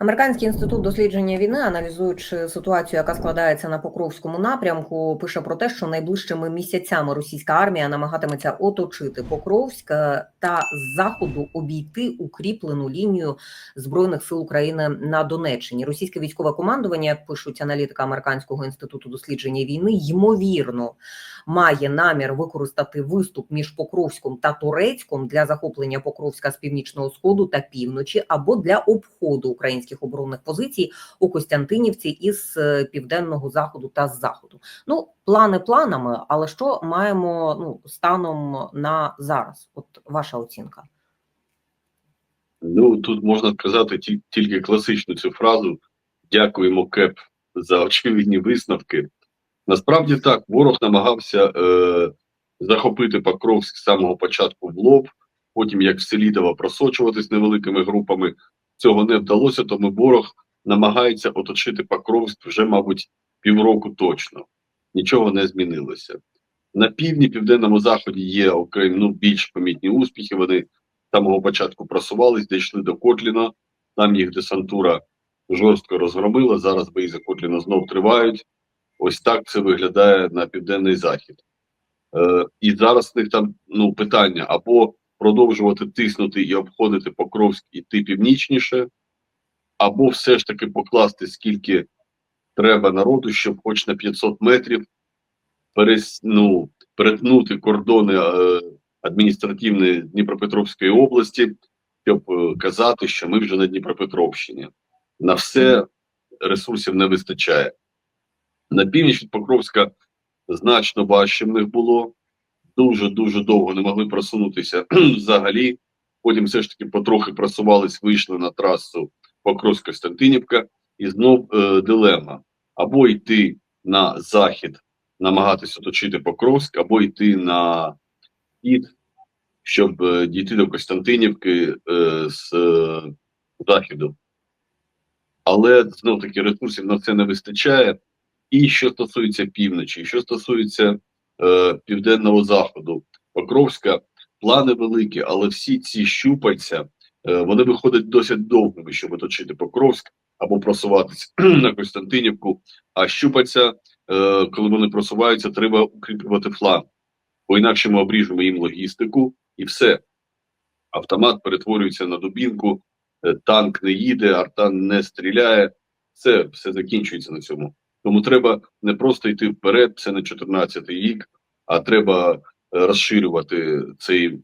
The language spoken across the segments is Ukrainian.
Американський інститут дослідження війни, аналізуючи ситуацію, яка складається на Покровському напрямку, пише про те, що найближчими місяцями російська армія намагатиметься оточити Покровськ е, та з заходу обійти укріплену лінію збройних сил України на Донеччині. Російське військове командування, як пишуть аналітика американського інституту дослідження війни, ймовірно має намір використати виступ між Покровськом та Турецьком для захоплення Покровська з північного сходу та півночі або для обходу українських оборонних позицій у Костянтинівці із е, південного заходу та з заходу. Ну, плани планами, але що маємо ну станом на зараз? От ваша оцінка. Ну тут можна сказати ті- тільки класичну цю фразу дякуємо КЕП за очевидні висновки. Насправді так, ворог намагався е, захопити Покровськ з самого початку в лоб, потім як в Селідово просочуватись невеликими групами. Цього не вдалося, тому ворог намагається оточити Покровськ вже, мабуть, півроку точно. Нічого не змінилося. На півдні, південному заході є окрім ну, більш помітні успіхи. Вони з самого початку просувались, дійшли до Котліна. Там їх десантура жорстко розгромила. Зараз бої за Котліна знов тривають. Ось так це виглядає на південний захід. Е, і зараз в них там ну, питання або продовжувати тиснути і обходити Покровськ іти північніше, або все ж таки покласти скільки треба народу, щоб хоч на 500 метрів перес, ну, перетнути кордони е, адміністративної Дніпропетровської області, щоб е, казати, що ми вже на Дніпропетровщині. На все ресурсів не вистачає. На північ від Покровська значно важче в них було. Дуже дуже довго не могли просунутися взагалі. Потім все ж таки потрохи просувались, вийшли на трасу Покровськ-Костянтинівка, і знов е, дилема: або йти на захід, намагатись оточити Покровськ, або йти на схід, щоб е, дійти до Костянтинівки е, з е, заходу. Але знов таки ресурсів на це не вистачає. І що стосується півночі, що стосується е, південного заходу, Покровська, плани великі, але всі ці щупальця е, вони виходять досить довгими, щоб оточити Покровськ або просуватися на Костянтинівку. А щупальця, е, коли вони просуваються, треба укріплювати фланг, бо інакше ми обріжемо їм логістику і все. Автомат перетворюється на дубінку, е, танк не їде, артан не стріляє. Все, все закінчується на цьому. Тому треба не просто йти вперед, це не 14-й рік, а треба е, розширювати цей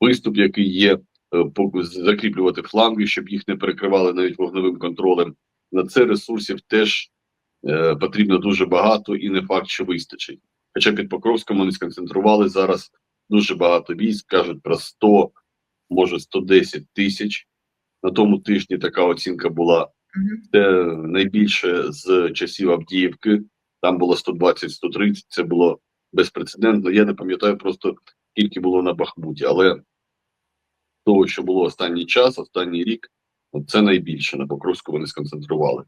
виступ, який є, е, закріплювати фланги, щоб їх не перекривали навіть вогневим контролем. На це ресурсів теж е, потрібно дуже багато і не факт, що вистачить. Хоча під Покровськом вони сконцентрували зараз дуже багато військ, кажуть про 100, може 110 тисяч. На тому тижні така оцінка була. Це найбільше з часів Авдіївки. Там було 120-130, це було безпрецедентно. Я не пам'ятаю просто скільки було на Бахмуті, але того, що було останній час, останній рік, це найбільше на Покровську вони сконцентрували.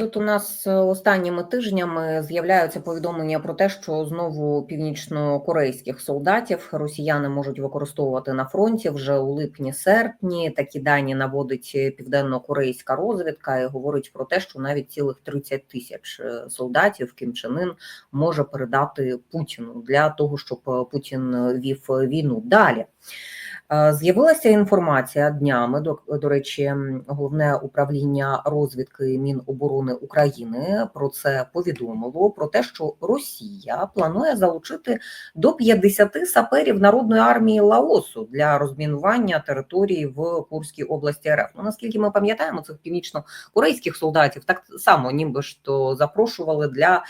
Тут у нас е, останніми тижнями з'являються повідомлення про те, що знову північно-корейських солдатів росіяни можуть використовувати на фронті вже у липні-серпні. Такі дані наводить південно-корейська розвідка і говорить про те, що навіть цілих 30 тисяч е, солдатів Кім Чен Ын може передати Путіну для того, щоб е, Путін вів війну далі. Е, З'явилася інформація днями. До, до речі, головне управління розвідки Міноборони України про це повідомило про те, що Росія планує залучити до 50 саперів народної армії Лаосу для розмінування території в Курській області РФ. Ну наскільки ми пам'ятаємо, цих північно-корейських солдатів так само, ніби ж то запрошували для е,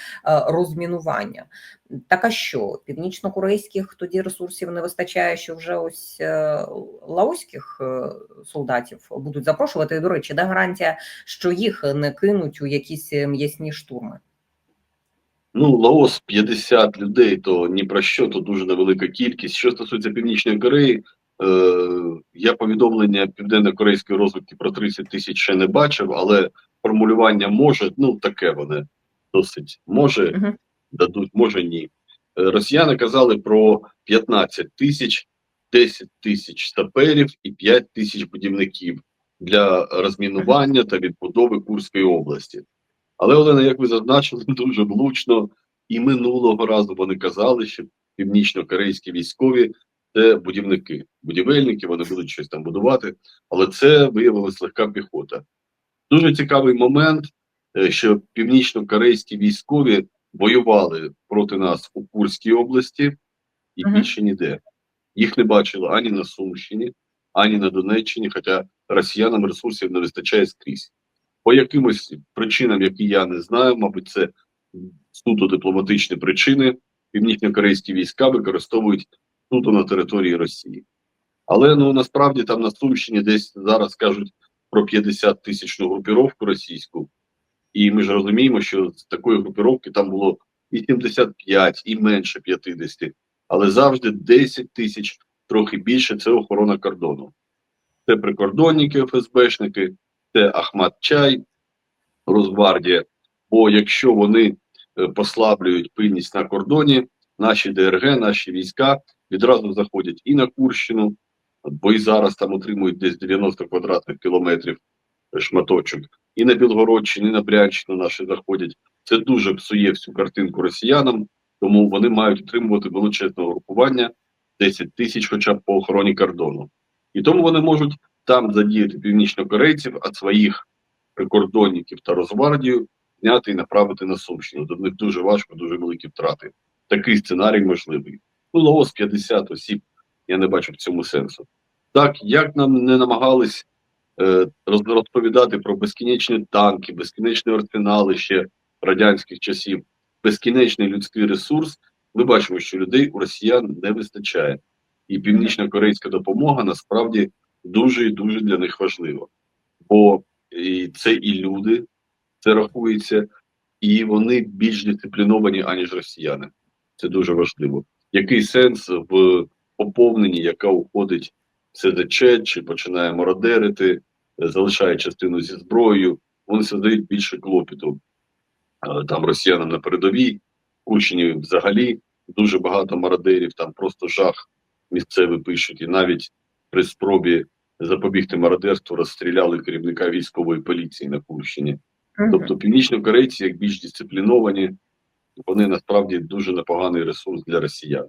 розмінування. Так а що північно-корейських тоді ресурсів не вистачає, що вже ось е, лаоських е, солдатів будуть запрошувати. І, до речі, де гарантія, що їх не кинуть у якісь е, м'ясні штурми? Ну, Лаос 50 людей, то ні про що, то дуже невелика кількість. Що стосується Північної Кореї, е, я повідомлення південно-корейської розвідки про 30 тисяч ще не бачив, але формулювання може, ну таке вони досить може Мгм. Дадуть, може ні. Е, Росіяни казали про 15 тисяч. 10 тисяч саперів і 5 тисяч будівників для розмінування та відбудови Курської області. Але Олена, як ви зазначили, дуже влучно і минулого разу вони казали, що північно-корейські військові це будівники, будівельники, вони будуть щось там будувати, але це виявилась легка піхота. Дуже цікавий момент, е, що північно-корейські військові воювали проти нас у Курській області і Мгм. більше ніде. Їх не бачили ані на Сумщині, ані на Донеччині, хоча росіянам ресурсів не вистачає скрізь. По якимось причинам, які я не знаю, мабуть, це суто дипломатичні причини. Північно-корейські війська використовують суто на території Росії. Але ну насправді там на Сумщині десь зараз кажуть про 50 тисячну групіровку російську, і ми ж розуміємо, що такої групіровки там було і 75, і менше 50, але завжди 10 тисяч, трохи більше це охорона кордону. Це прикордонники, ФСБшники, це Ахмат Чай, Росгвардія. Бо якщо вони е, послаблюють пильність на кордоні, наші ДРГ, наші війська відразу заходять і на Курщину, бо і зараз там отримують десь 90 квадратних кілометрів е, шматочок, і на Білгородщину, і на Брянщину наші заходять. Це дуже псує всю картинку росіянам, тому вони мають отримувати величезне групування 10 тисяч, хоча б по охороні кордону. І тому вони можуть там задіяти північнокорейців, а своїх прикордонників та Росгвардію зняти і направити на Сумщину. До них дуже важко, дуже великі втрати. Такий сценарій можливий. Ну, Лаос 50 осіб, я не бачу в цьому сенсу. Так, як нам не намагались розповідати про безкінечні танки, безкінечні арсенали ще радянських часів, безкінечний людський ресурс, ми бачимо, що людей у росіян не вистачає. І північно-корейська допомога насправді дуже і дуже для них важлива. Бо і це і люди, це рахується, і вони більш дисципліновані, аніж росіяни. Це дуже важливо. Який сенс в поповненні, яка уходить в СДЧ чи починає мародерити, е, залишає частину зі зброєю, вони создають більше клопіту е, там росіянам на передовій, Курщині взагалі дуже багато мародерів, там просто жах місцевий пишуть, і навіть при спробі запобігти мародерству розстріляли керівника військової поліції на Курщині. Тобто північнокорейці, як більш дисципліновані, вони насправді дуже непоганий ресурс для росіян.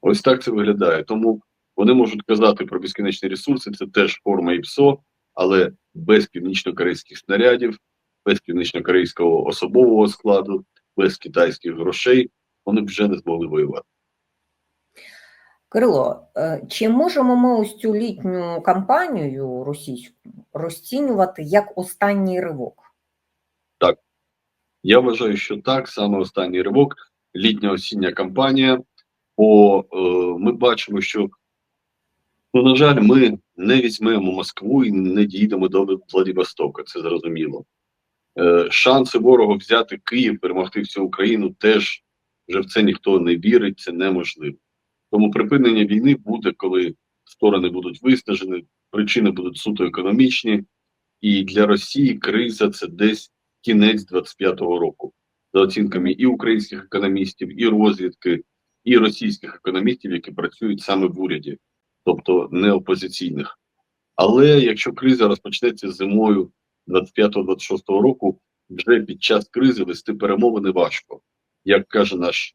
Ось так це виглядає. Тому вони можуть казати про безкінечні ресурси, це теж форма ІПСО, але без північнокорейських снарядів, без північнокорейського особового складу, без китайських грошей вони б вже не змогли воювати. Кирило, е, чи можемо ми ось цю літню кампанію російську розцінювати як останній ривок? Так. Я вважаю, що так, саме останній ривок, літня осіння кампанія. Бо е, ми бачимо, що, ну, на жаль, ми не візьмемо Москву і не дійдемо до Владивостока, це зрозуміло. Е, шанси ворога взяти Київ, перемогти всю Україну, теж вже в це ніхто не вірить, це неможливо. Тому припинення війни буде, коли сторони будуть виснажені, причини будуть суто економічні, і для Росії криза це десь кінець 25-го року, за оцінками і українських економістів, і розвідки, і російських економістів, які працюють саме в уряді, тобто не опозиційних. Але якщо криза розпочнеться зимою 25-26 року, вже під час кризи вести перемовини важко. Як каже наш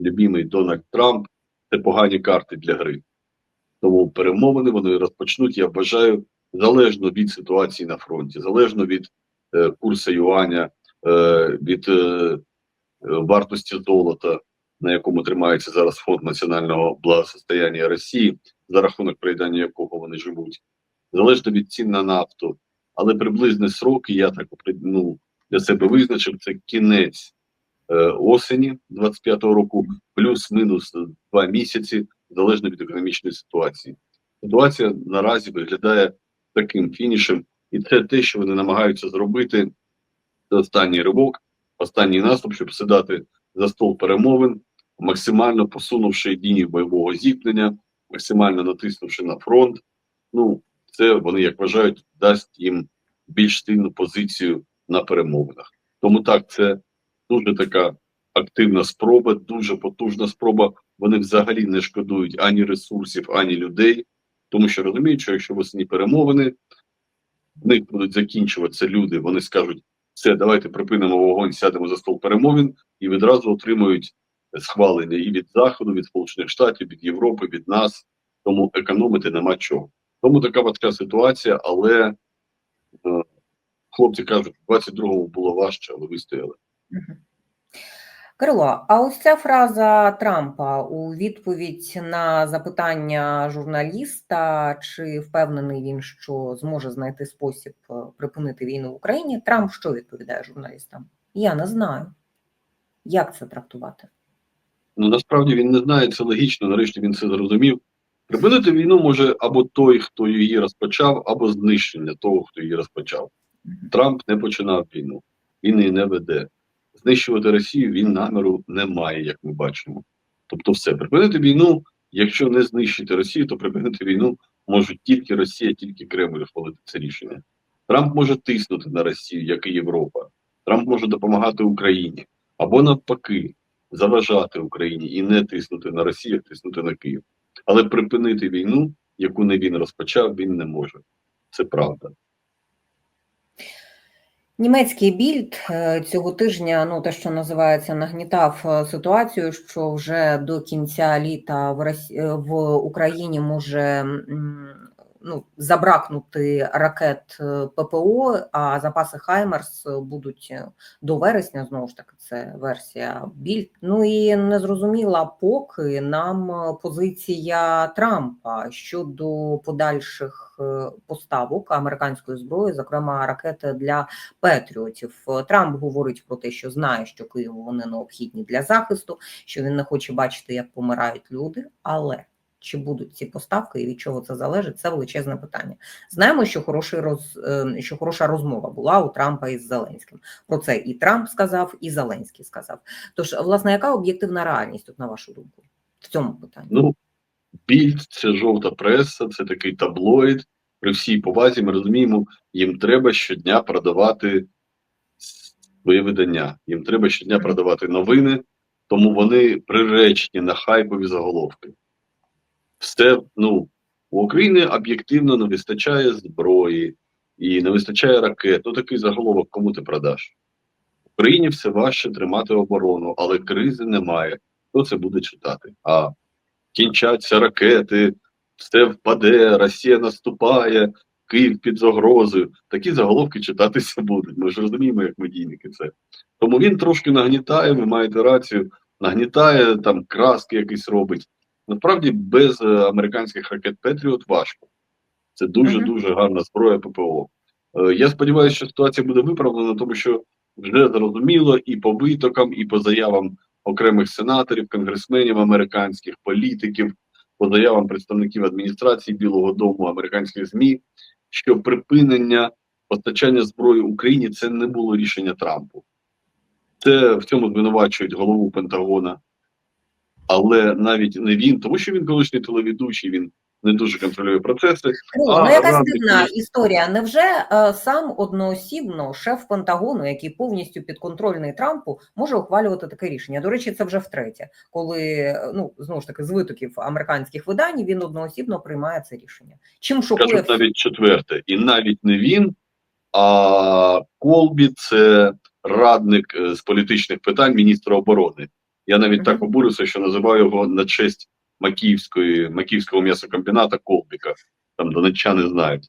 любимий Дональд Трамп, це погані карти для гри. Тому перемовини вони розпочнуть, я вважаю, залежно від ситуації на фронті, залежно від е, курсу юаня, е, від е, вартості золота, на якому тримається зараз фонд національного благосостояння Росії, за рахунок проїдання якого вони живуть, залежно від цін на нафту. Але приблизні сроки я так ну, для себе визначив це кінець е, осені 25-го року, плюс-мінус два місяці, залежно від економічної ситуації. Ситуація наразі виглядає таким фінішем, і це те, що вони намагаються зробити. Це останній ривок, останній наступ, щоб сідати за стол перемовин, максимально посунувши лінію бойового зіткнення, максимально натиснувши на фронт. Ну, це вони, як вважають, дасть їм більш сильну позицію на перемовинах. Тому так, це дуже така активна спроба, дуже потужна спроба вони взагалі не шкодують ані ресурсів, ані людей, тому що розуміють, що якщо весні перемовини, в них будуть закінчуватися люди, вони скажуть, все, давайте припинимо вогонь, сядемо за стол перемовин і відразу отримують схвалення і від Заходу, від Сполучених Штатів, від Європи, від нас. Тому економити нема чого. Тому така важка ситуація, але е, хлопці кажуть, в 22-му було важче, але вистояли. Кирило, а ось ця фраза Трампа у відповідь на запитання журналіста, чи впевнений він, що зможе знайти спосіб е, припинити війну в Україні, Трамп що відповідає журналістам? Я не знаю. Як це трактувати? Ну насправді він не знає, це логічно. Нарешті він це зрозумів. Припинити війну може або той, хто її розпочав, або знищення того, хто її розпочав. Трамп не починав війну, він її не веде. Знищувати Росію він наміру не має, як ми бачимо. Тобто, все припинити війну. Якщо не знищити Росію, то припинити війну можуть тільки Росія, тільки Кремль ухвалити це рішення. Трамп може тиснути на Росію, як і Європа. Трамп може допомагати Україні або навпаки заважати Україні і не тиснути на Росію, а тиснути на Київ. Але припинити війну, яку не він розпочав, він не може. Це правда. Німецький більд е, цього тижня, ну те, що називається, нагнітав е, ситуацію, що вже до кінця літа в Росі... е, в Україні може ну, забракнути ракет е, ППО, а запаси Хаймерс будуть е, до вересня. Знову ж таки, це версія більд. Ну і незрозуміла поки нам е, позиція Трампа щодо подальших поставок американської зброї, зокрема ракети для Петріотів. Е, Трамп говорить про те, що знає, що Києву вони необхідні для захисту, що він не хоче бачити, як помирають люди. Але чи будуть ці поставки і від чого це залежить? Це величезне питання. Знаємо, що хороший роз е, що хороша розмова була у Трампа із Зеленським. Про це і Трамп сказав, і Зеленський сказав. Тож, власне, яка об'єктивна реальність тут, на вашу думку, в цьому питанні? Ну, більд це жовта преса, це такий таблоїд. При всій повазі ми розуміємо, їм треба щодня продавати своє видання. Їм треба щодня продавати новини, тому вони приречені на хайпові заголовки. Все, ну, у України об'єктивно не вистачає зброї і не вистачає ракет. Ну такий заголовок, кому ти продаш? Україні все важче тримати оборону, але кризи немає. Хто це буде читати? А кінчаться ракети, все впаде, Росія наступає, Київ під загрозою. Такі заголовки читатися будуть. Ми ж розуміємо, як медійники це. Тому він трошки нагнітає, ви маєте рацію, нагнітає там краски якісь робить. Насправді без е, американських ракет Петріот важко. Це дуже дуже гарна зброя ППО. Е, Я сподіваюся, що ситуація буде виправлена, тому що вже зрозуміло і по витокам, і по заявам окремих сенаторів, конгресменів американських, політиків, по заявам представників адміністрації Білого Дому, американських ЗМІ, що припинення постачання зброї Україні це не було рішення Трампу. Це в цьому звинувачують голову Пентагона, але навіть не він, тому що він колишній телеведучий, він не дуже контролює процеси. Кирило, А, ну якась дивна історія. Невже е, сам одноосібно шеф Пентагону, який повністю підконтрольний Трампу, може ухвалювати таке рішення? До речі, це вже втретє, коли е, ну знову ж таки з витоків американських видань він одноосібно приймає це рішення. Чим шокує Кажуть навіть четверте, і навіть не він, а Колбі це радник е, з політичних питань міністра оборони. Я навіть так обурився, що називаю його на честь Макіївської Макіївського м'ясокомбіната Колбіка. Там донеччани знають.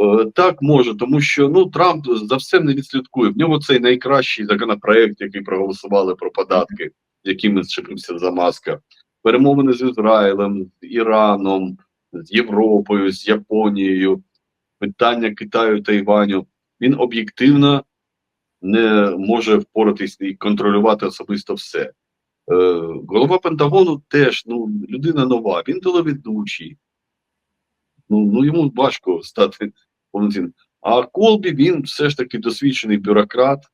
Е, Так може, тому що ну Трамп за все не відслідкує. В нього цей найкращий законопроект, який проголосували про податки, яким зчепився за маска. Перемовини з Ізраїлем, з Іраном, з Європою, з Японією, питання Китаю Тайваню. Він об'єктивно не може впоратись і контролювати особисто все. Е, голова Пентагону теж ну, людина нова, він телеведучий. Ну, ну йому важко стати повноцінним. А Колбі він все ж таки досвідчений бюрократ.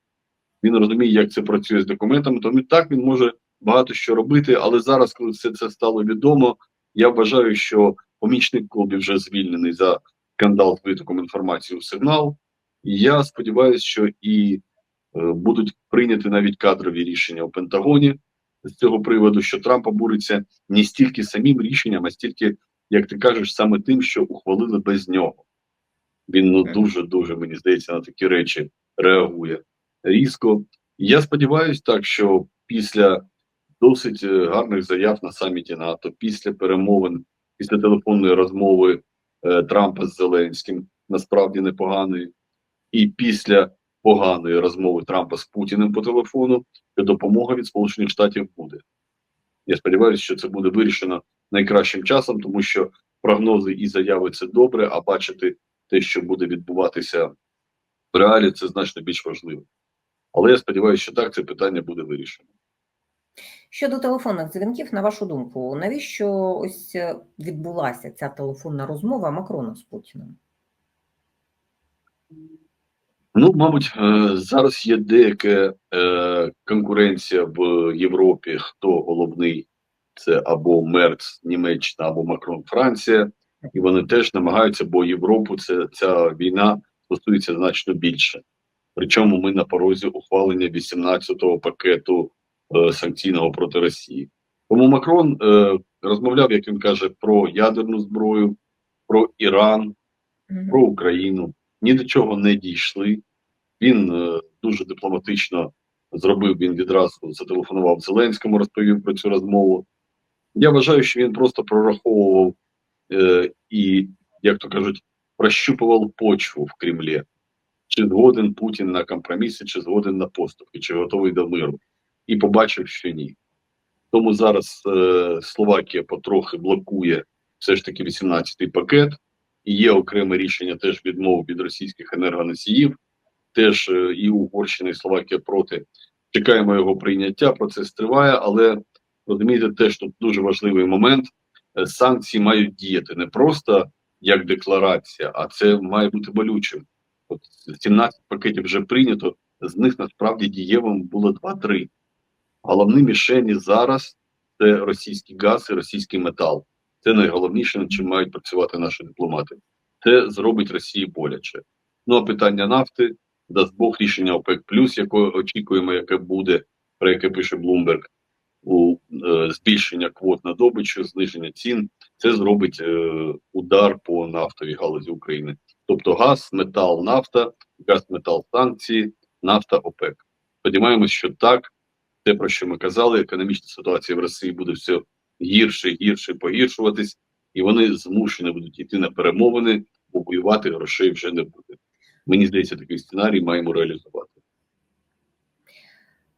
Він розуміє, як це працює з документами, тому так він може багато що робити. Але зараз, коли все це стало відомо, я вважаю, що помічник Колбі вже звільнений за скандал з витоком інформації у сигнал. І я сподіваюся, що і будуть прийняті навіть кадрові рішення у Пентагоні, з цього приводу, що Трамп обуриться не стільки самим рішенням, а стільки, як ти кажеш, саме тим, що ухвалили без нього. Він ну дуже дуже мені здається на такі речі реагує різко. Я сподіваюся, так що після досить е, гарних заяв на саміті НАТО, після перемовин, після телефонної розмови е, Трампа з Зеленським, насправді непоганої, і після поганої розмови Трампа з Путіним по телефону, що допомога від Сполучених Штатів буде. Я сподіваюся, що це буде вирішено найкращим часом, тому що прогнози і заяви це добре, а бачити те, що буде відбуватися в реалі, це значно більш важливо. Але я сподіваюся, що так це питання буде вирішено. Щодо телефонних дзвінків, на вашу думку, навіщо ось е, відбулася ця телефонна розмова Макрона з Путіним? Ну, мабуть, е, зараз є деяка е, конкуренція в Європі. Хто головний? Це або Мерц, Німеччина, або Макрон, Франція, і вони теж намагаються, бо Європу це ця війна стосується значно більше. Причому ми на порозі ухвалення 18-го пакету е, санкційного проти Росії. Тому Макрон е, розмовляв, як він каже, про ядерну зброю, про Іран, про Україну. Ні до чого не дійшли. Він е, дуже дипломатично зробив. Він відразу зателефонував Зеленському, розповів про цю розмову. Я вважаю, що він просто прораховував е, і, як то кажуть, прощупував почву в Кремлі. Чи згоден Путін на компроміси, чи згоден на поступки, чи готовий до миру, і побачив, що ні. Тому зараз е, Словакія потрохи блокує все ж таки 18-й пакет, і є окреме рішення теж відмов від російських енергоносіїв. Теж е, і Угорщина, і Словакія проти. Чекаємо його прийняття. Процес триває, але розумієте, теж тут дуже важливий момент. Е, Санкції мають діяти не просто як декларація, а це має бути болючим. От 17 пакетів вже прийнято, з них насправді дієвим було 2-3. Головні мішені зараз це російський газ і російський метал. Це найголовніше, над чим мають працювати наші дипломати. Це зробить Росії боляче. Ну а питання нафти, дасть Бог рішення ОПЕК+, яке очікуємо, яке буде, про яке пише Блумберг, у е, збільшення квот на добичу, зниження цін. Це зробить е, удар по нафтовій галузі України. Тобто газ, метал, нафта, газ, метал, санкції, нафта, ОПЕК. Сподіваємось, що так те, про що ми казали, економічна ситуація в Росії буде все гірше, гірше погіршуватись, і вони змушені будуть йти на перемовини, бо воювати грошей вже не буде. Мені здається, такий сценарій маємо реалізувати.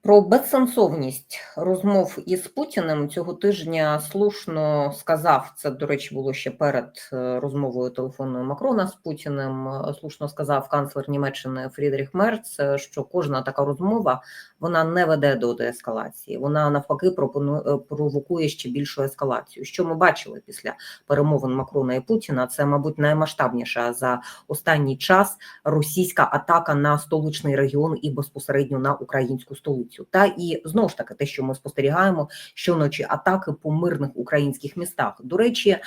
Про безсенсовність розмов із Путіним цього тижня слушно сказав це. До речі, було ще перед е, розмовою телефонною Макрона з Путіним. е, Слушно сказав канцлер Німеччини Фрідріх Мерц, е, що кожна така розмова вона не веде до деескалації. Вона навпаки пропонує провокує ще більшу ескалацію. Що ми бачили після перемовин Макрона і Путіна? Це, мабуть, наймасштабніша за останній час російська атака на столичний регіон і безпосередньо на українську столицю. Та і знову ж таки, те, що ми спостерігаємо, щоночі атаки по мирних українських містах. До речі,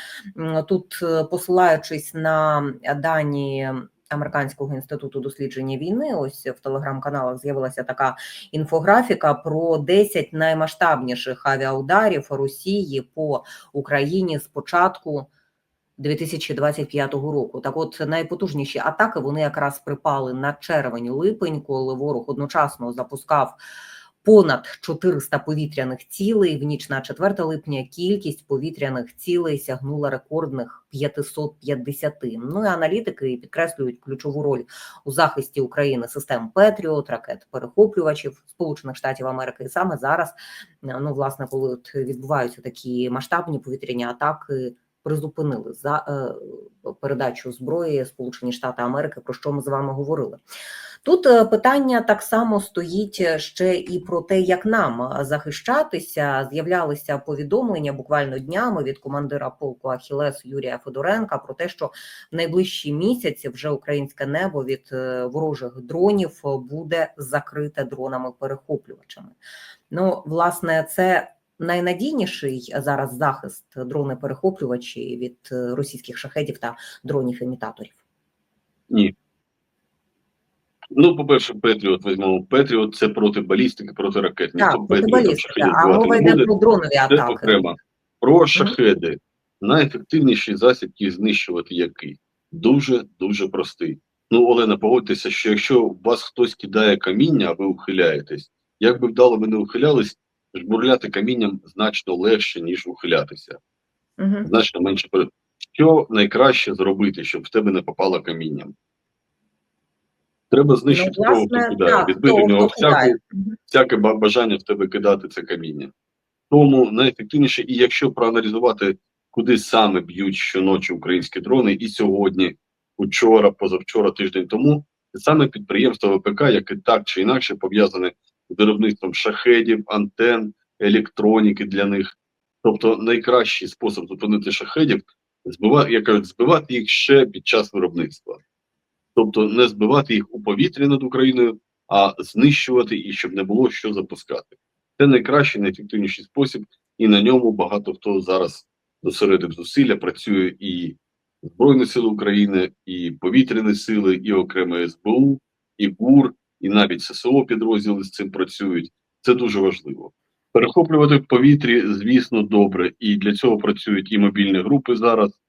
тут е, посилаючись на дані. Американського інституту дослідження війни, ось в телеграм-каналах з'явилася така інфографіка про 10 наймасштабніших авіаударів Росії по Україні з початку 2025 року. Так, от найпотужніші атаки вони якраз припали на червень-липень, коли ворог одночасно запускав понад 400 повітряних цілей. В ніч на 4 липня кількість повітряних цілей сягнула рекордних 550. Ну і аналітики підкреслюють ключову роль у захисті України систем Петріот, ракет перехоплювачів Сполучених Штатів Америки. І саме зараз, ну власне, коли відбуваються такі масштабні повітряні атаки призупинили за е, передачу зброї Сполучені Штати Америки, про що ми з вами говорили. Тут е, питання так само стоїть ще і про те, як нам захищатися. З'являлися повідомлення буквально днями від командира полку Ахілес Юрія Федоренка про те, що в найближчі місяці вже українське небо від е, ворожих дронів буде закрите дронами-перехоплювачами. Ну, власне, це найнадійніший зараз захист дрони-перехоплювачі від е, російських шахедів та дронів-імітаторів. Ні. Ну, по-перше, Петріот візьмемо. Петріот це проти балістики, проти ракет. Ніхто Так, проти балістики, а мова йде про дронові Це атаки. окремо. Про шахеди. Найефективніший засіб їх знищувати який? Дуже дуже простий. Ну, Олена, погодьтеся, що якщо вас хтось кидає каміння, а ви ухиляєтесь, як би вдало ви не ухилялись, жбурляти камінням значно легше, ніж ухилятися. Мгм. Значно менше. Що найкраще зробити, щоб в тебе не попало камінням? Треба знищити Ну, того, власне, хто кидає, так, відбити в нього всяку всяке бажання в тебе кидати це каміння. Тому найефективніше, і якщо проаналізувати, куди саме б'ють щоночі українські дрони, і сьогодні, учора, позавчора, тиждень тому, це саме підприємство ВПК, яке так чи інакше пов'язане з виробництвом шахедів, антен, електроніки для них. Тобто найкращий спосіб зупинити шахедів збивати, як кажуть, збивати їх ще під час виробництва. Тобто не збивати їх у повітрі над Україною, а знищувати і щоб не було що запускати. Це найкращий, найефективніший спосіб, і на ньому багато хто зараз зосередив зусилля. Працює і Збройні Сили України, і повітряні сили, і окремо СБУ, і ГУР, і навіть ССО підрозділи з цим працюють. Це дуже важливо. Перехоплювати в повітрі, звісно, добре, і для цього працюють і мобільні групи зараз.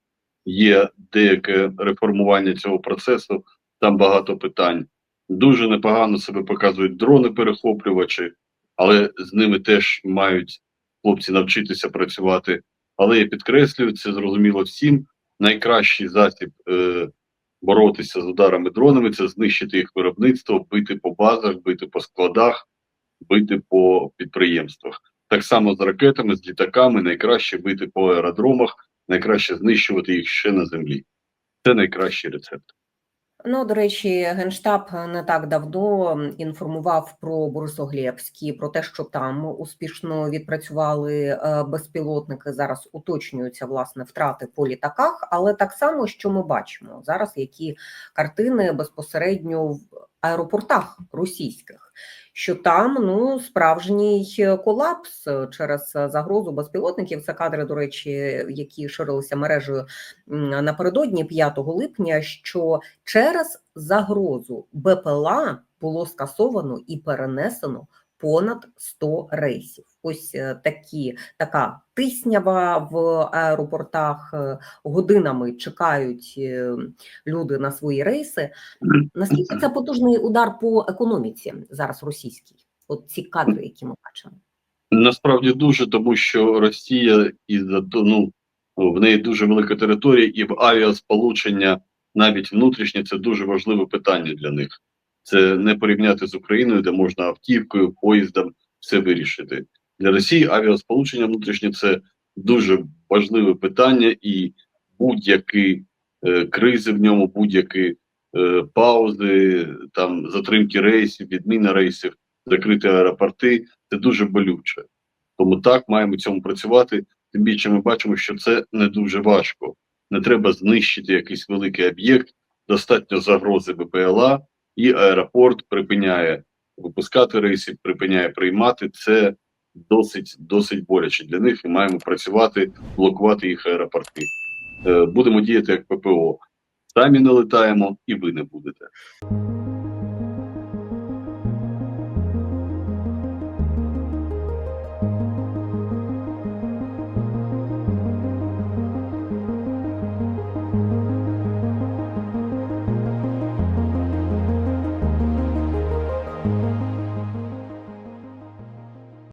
Є деяке реформування цього процесу, там багато питань. Дуже непогано себе показують дрони-перехоплювачі, але з ними теж мають хлопці навчитися працювати. Але я підкреслюю, це зрозуміло всім. Найкращий засіб е, боротися з ударами дронами це знищити їх виробництво, бити по базах, бити по складах, бити по підприємствах. Так само з ракетами, з літаками найкраще бити по аеродромах, найкраще знищувати їх ще на землі. Це найкращий рецепт. Ну, до речі, Генштаб не так давно інформував про Борисоглєбський, про те, що там успішно відпрацювали е, безпілотники. Зараз уточнюються власне втрати по літаках, але так само, що ми бачимо зараз, які картини безпосередньо аеропортах російських, що там ну справжній колапс через загрозу безпілотників. Це кадри, до речі, які ширилися мережею напередодні 5 липня. що Через загрозу БПЛА було скасовано і перенесено понад 100 рейсів. Ось е, такі така тиснява в аеропортах е, годинами чекають е, люди на свої рейси. Наскільки це потужний удар по економіці зараз російській? От ці кадри, які ми бачимо. Насправді дуже, тому що Росія із ну, в неї дуже велика територія, і в авіасполучення навіть внутрішнє це дуже важливе питання для них. Це не порівняти з Україною, де можна автівкою, поїздом все вирішити. Для Росії авіасполучення внутрішнє це дуже важливе питання, і будь-які е, кризи в ньому, будь-які е, паузи, там затримки рейсів, відміна рейсів, закриті аеропорти це дуже болюче. Тому так маємо цьому працювати. Тим більше ми бачимо, що це не дуже важко. Не треба знищити якийсь великий об'єкт, достатньо загрози БПЛА, і аеропорт припиняє випускати рейси, припиняє приймати. Це досить досить боляче для них. І маємо працювати, блокувати їх аеропорти. Е, Будемо діяти як ППО. Самі не летаємо, і ви не будете.